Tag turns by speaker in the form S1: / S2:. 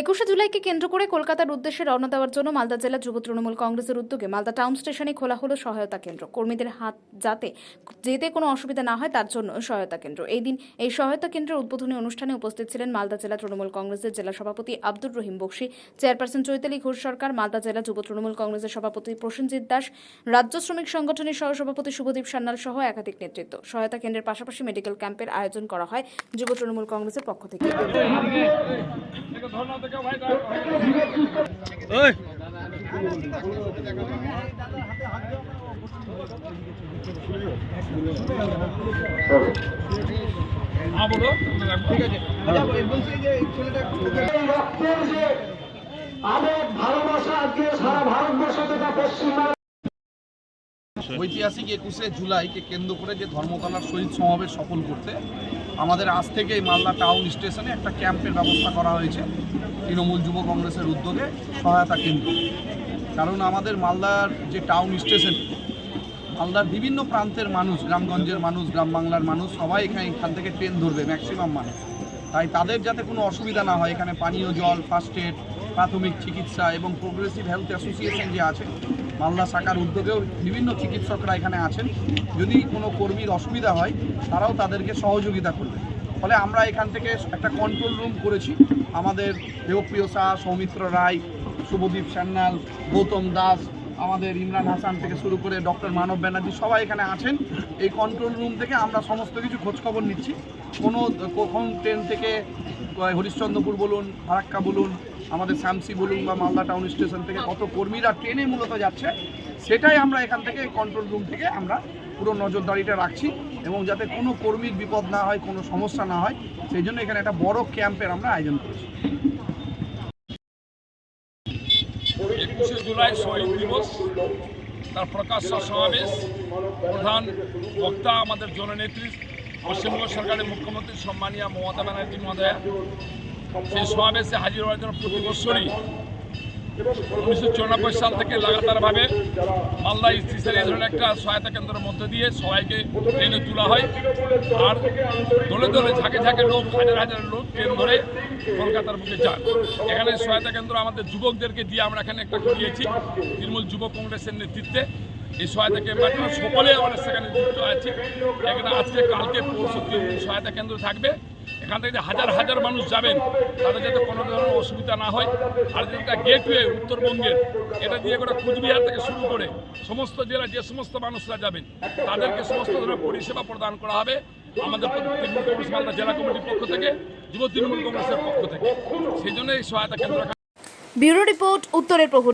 S1: একুশে জুলাইকে কেন্দ্র করে কলকাতার উদ্দেশ্যে রওনা দেওয়ার জন্য মালদা জেলা যুব তৃণমূল কংগ্রেসের উদ্যোগে মালদা টাউন স্টেশনে খোলা হলো সহায়তা কেন্দ্র। কর্মীদের হাত যাতে যেতে কোনো অসুবিধা না হয়, তার জন্য সহায়তা কেন্দ্র। এই দিন এই সহায়তা কেন্দ্রের উদ্বোধনী অনুষ্ঠানে উপস্থিত ছিলেন মালদা জেলা তৃণমূল কংগ্রেসের জেলা সভাপতি আব্দুর রহিম বক্সি, চেয়ারপারসন চৈতালি ঘোষ সরকার, মালদা জেলা যুব তৃণমূল কংগ্রেসের সভাপতি প্রসেনজিৎ দাস, রাজ্য শ্রমিক সংগঠনের সহসভাপতি শুভদীপ সান্যাল সহ একাধিক নেতৃত্ব। সহায়তা কেন্দ্রের পাশাপাশি মেডিকেল ক্যাম্পের আয়োজন করা হয় যুব তৃণমূল কংগ্রেসের পক্ষ থেকে।
S2: ঐতিহাসিক একুশে জুলাইকে কেন্দ্র করে যে ধর্মতলার শহীদ সমাবেশ সফল করতে, আমাদের আজ থেকে মালদা টাউন স্টেশনে একটা ক্যাম্পের ব্যবস্থা করা হয়েছে। তৃণমূল যুব কংগ্রেসের উদ্যোগে সহায়তা কেন্দ্র। কারণ আমাদের মালদার যে টাউন স্টেশন মালদার বিভিন্ন প্রান্তের মানুষ, গ্রামগঞ্জের মানুষ, গ্রাম বাংলার মানুষ, সবাই এখানে এখান থেকে ট্রেন ধরবে ম্যাক্সিমাম মানুষ তাই তাদের যাতে কোনো অসুবিধা না হয়, এখানে পানীয় জল ফার্স্ট এড প্রাথমিক চিকিৎসা এবং প্রোগ্রেসিভ হেলথ অ্যাসোসিয়েশন যে আছে, মালদা শাখার উদ্যোগেও বিভিন্ন চিকিৎসকরা এখানে আছেন। যদি কোনো কর্মীর অসুবিধা হয়, তারাও তাদেরকে সহযোগিতা করবে। ফলে আমরা এখান থেকে একটা কন্ট্রোল রুম করেছি। আমাদের দেবপ্রিয় শাহ সৌমিত্র রায়, শুভদীপ সান্যাল, গৌতম দাস, আমাদের ইমরান হাসান থেকে শুরু করে ডক্টর মানব ব্যানার্জি সবাই এখানে আছেন। এই কন্ট্রোল রুম থেকে আমরা সমস্ত কিছু খোঁজখবর নিচ্ছি। কোনো কখন ট্রেন থেকে হরিশ্চন্দ্রপুর বলুন, ফারাক্কা বলুন, আমাদের শামসি বলুন বা মালদা টাউন স্টেশন থেকে কত কর্মীরা ট্রেনে মূলত যাচ্ছে, সেটাই আমরা এখান থেকে কন্ট্রোল রুম থেকে আমরা পুরো নজরদারিটা রাখছি। এবং যাতে কোনো কর্মীর বিপদ না হয়, কোনো সমস্যা না হয়, সেই জন্য এখানে একটা বড় ক্যাম্পের আমরা আয়োজন করেছি।
S3: একুশে জুলাই শহীদ দিবস, তার প্রকাশ্য সমাবেশ। প্রধান বক্তা আমাদের জননেত্রী, পশ্চিমবঙ্গ সরকারের মুখ্যমন্ত্রী সম্মানীয় মমতা ব্যানার্জি মহোদয়া। সেই সমাবেশে হাজির হওয়ার জন্য প্রতি বছরই উনিশশো চুরানব্বই সাল থেকে লাগাতারভাবে মালদা স্টেশনে এই ধরনের একটা সহায়তা কেন্দ্রের মধ্যে দিয়ে সবাইকে ট্রেনে তোলা হয়। আর দলে দলে ঝাঁকে ঝাঁকে লোক, হাজার হাজার লোক ট্রেন ধরে কলকাতার বুকে যান এখানে সহায়তা কেন্দ্র আমাদের যুবকদেরকে দিয়ে আমরা এখানে একটা করিয়েছি, তৃণমূল যুব কংগ্রেসের নেতৃত্বে। এই সহায়তা কেন্দ্র সকলে আমাদের সেখানে যুক্ত আছে। এখানে আজকে, কালকে, পরশু সহায়তা কেন্দ্র থাকবে। এখান থেকে হাজার হাজার মানুষ যাবেন, তাদের যাতে কোনো ধরনের অসুবিধা না হয়। আর যেটা গেটওয়ে উত্তরবঙ্গের, এটা দিয়ে করে কুচবিহার থেকে শুরু করে সমস্ত জেলা, যে সমস্ত মানুষরা যাবেন, তাদেরকে সমস্ত ধরনের পরিষেবা প্রদান করা হবে আমাদের তৃণমূল কংগ্রেস মালদা জেলা কমিটির পক্ষ থেকে, যুব তৃণমূল কংগ্রেসের পক্ষ থেকে। সেই জন্য এই সহায়তা কেন্দ্র
S1: ব্যুরো রিপোর্ট, উত্তরের প্রহর